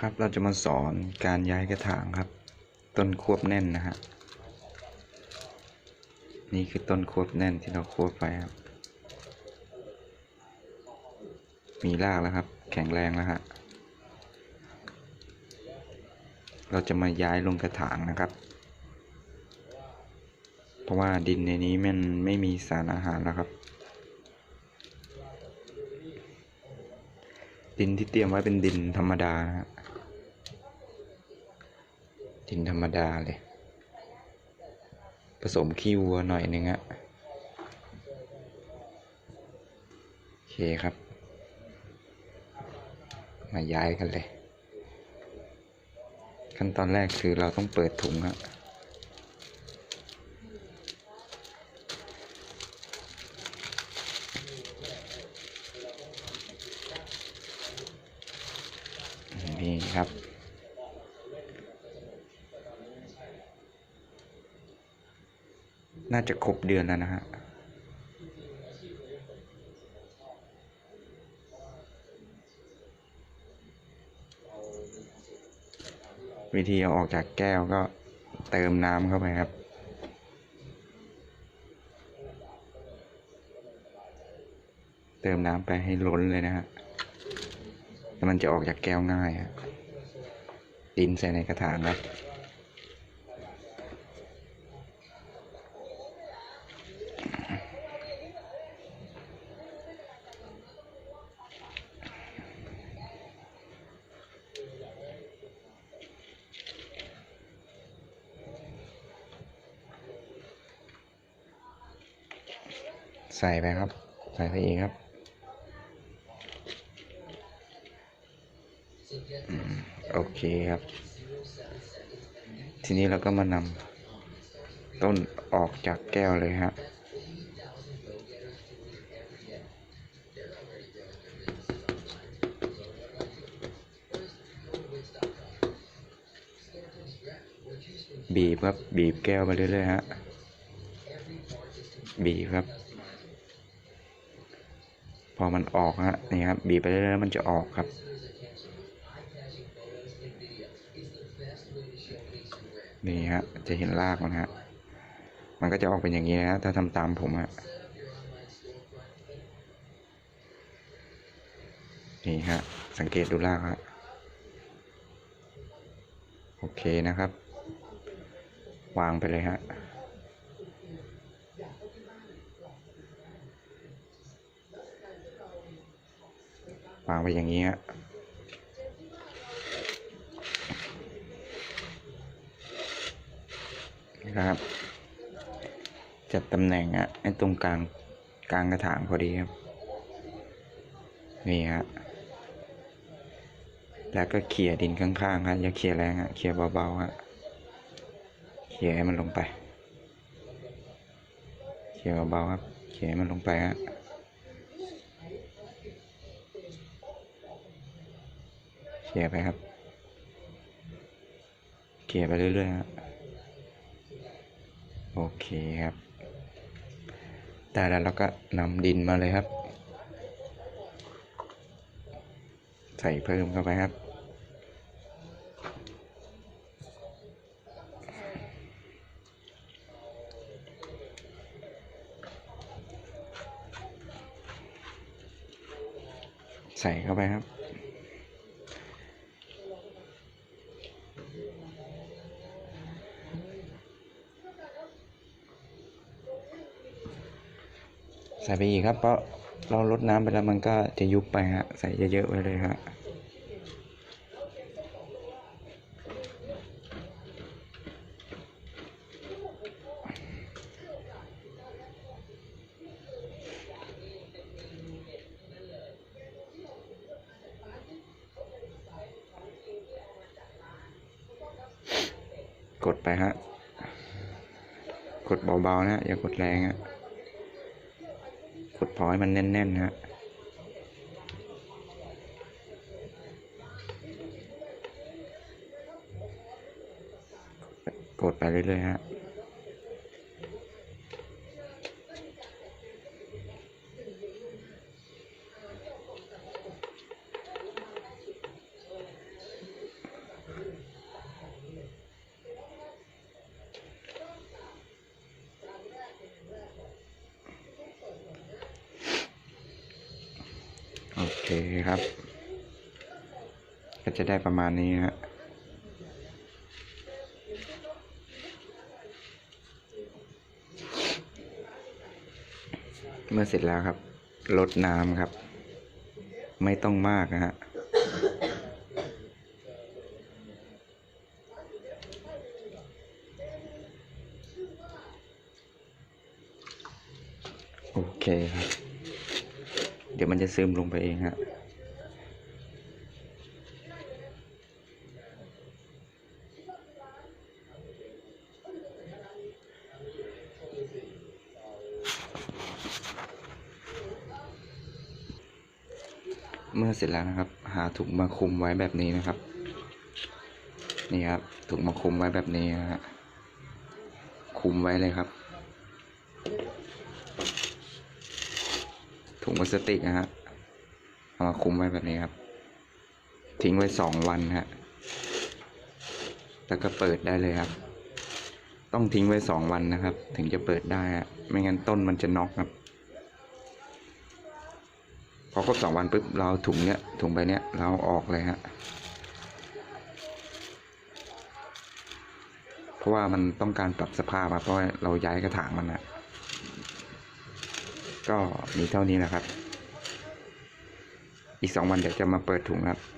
ครับเราจะมาสอนการย้ายกระถางครับ ต้นควบแน่นนะฮะนี่คือต้นควบแน่นที่เราควบไปครับ มีรากแล้วครับ แข็งแรงแล้วฮะเราจะมาย้ายลงกระถางนะครับ เพราะว่าดินในนี้มันไม่มีสารอาหารแล้วครับ ดินที่เตรียมไว้เป็นดินธรรมดานะฮะ ดินธรรมดาเลย ผสมขี้วัวหน่อยนึงอะโอเคครับ มาย้ายกันเลย ขั้นตอนแรกคือเราต้องเปิดถุงครับนี่ครับ น่าจะครบเดือนแล้วนะฮะวิธีเอาออกจากแก้วก็เติมน้ำเข้าไปครับ เติมน้ำไปให้ล้นเลยนะฮะแล้วมันจะออกจากแก้วง่ายฮะดินใส่ในกระถางครับ ใส่ไปครับ ใส่ไปอีกครับโอเคครับ ทีนี้เราก็มานำต้นออกจากแก้วเลยฮะบีบครับ บีบแก้วไปเรื่อยๆฮะบีบครับ พอมันออกฮะนี่ครับบีบไปเรื่อยๆมันจะออกครับ นี่ฮะจะเห็นรากมันฮะมันก็จะออกเป็นอย่างนี้นะฮะถ้าทำตามผมฮะนี่ฮะสังเกตดูรากฮะโอเคนะครับ วางไปเลยฮะ วางไปอย่างนี้ฮะนะครับ จัดตำแหน่งอะให้ตรงกลางกลางกระถางพอดีครับ นี่ฮะแล้วก็เขี่ยดินข้างๆครับอย่าเขี่ยแรงฮะเขี่ยเบาๆฮะเขี่ยให้มันลงไป เขี่ยเบาๆครับ เขี่ยให้มันลงไปฮะ เขี่ยไปครับเขี่ยไปเรื่อยๆครับโอเคครับได้แล้วเราก็นำดินมาเลยครับ ใส่เพิ่มเข้าไปครับ ใส่เข้าไปครับ ใส่ไปอีกครับ เพราะเราลดน้ำไปแล้วมันก็จะยุบไปฮะ ใส่เยอะๆไว้เลยฮะกดไปฮะ กดเบาๆนะ อย่ากดแรงฮะ กดพอยมันแน่นๆฮะกดไปเรื่อยๆฮะ เคครับ ก็จะได้ประมาณนี้ฮะเมื่อเสร็จแล้วครับลดน้ำครับ ไม่ต้องมากนะฮะโอเคครับ เดี๋ยวมันจะซึมลงไปเองฮะเมื่อเสร็จแล้วนะครับ หาถุงมาคุมไว้แบบนี้นะครับ นี่ครับถุงมาคุมไว้แบบนี้นะฮะคุมไว้เลยครับ ถุงพลาสติกนะฮะเอามาคุมไว้แบบนี้ครับ ทิ้งไว้สองวันฮะแล้วก็เปิดได้เลยครับ ต้องทิ้งไว้สองวันนะครับ ถึงจะเปิดได้ฮะไม่งั้นต้นมันจะน็อกครับพอครบสองวันปุ๊บเราถุงเนี้ยถุงใบเนี้ยเราออกเลยฮะเพราะว่ามันต้องการปรับสภาพเพราะเราย้ายกระถางมันนะ ก็มีเท่านี้แหละครับ อีกสองวันเดี๋ยวจะมาเปิดถุงครับ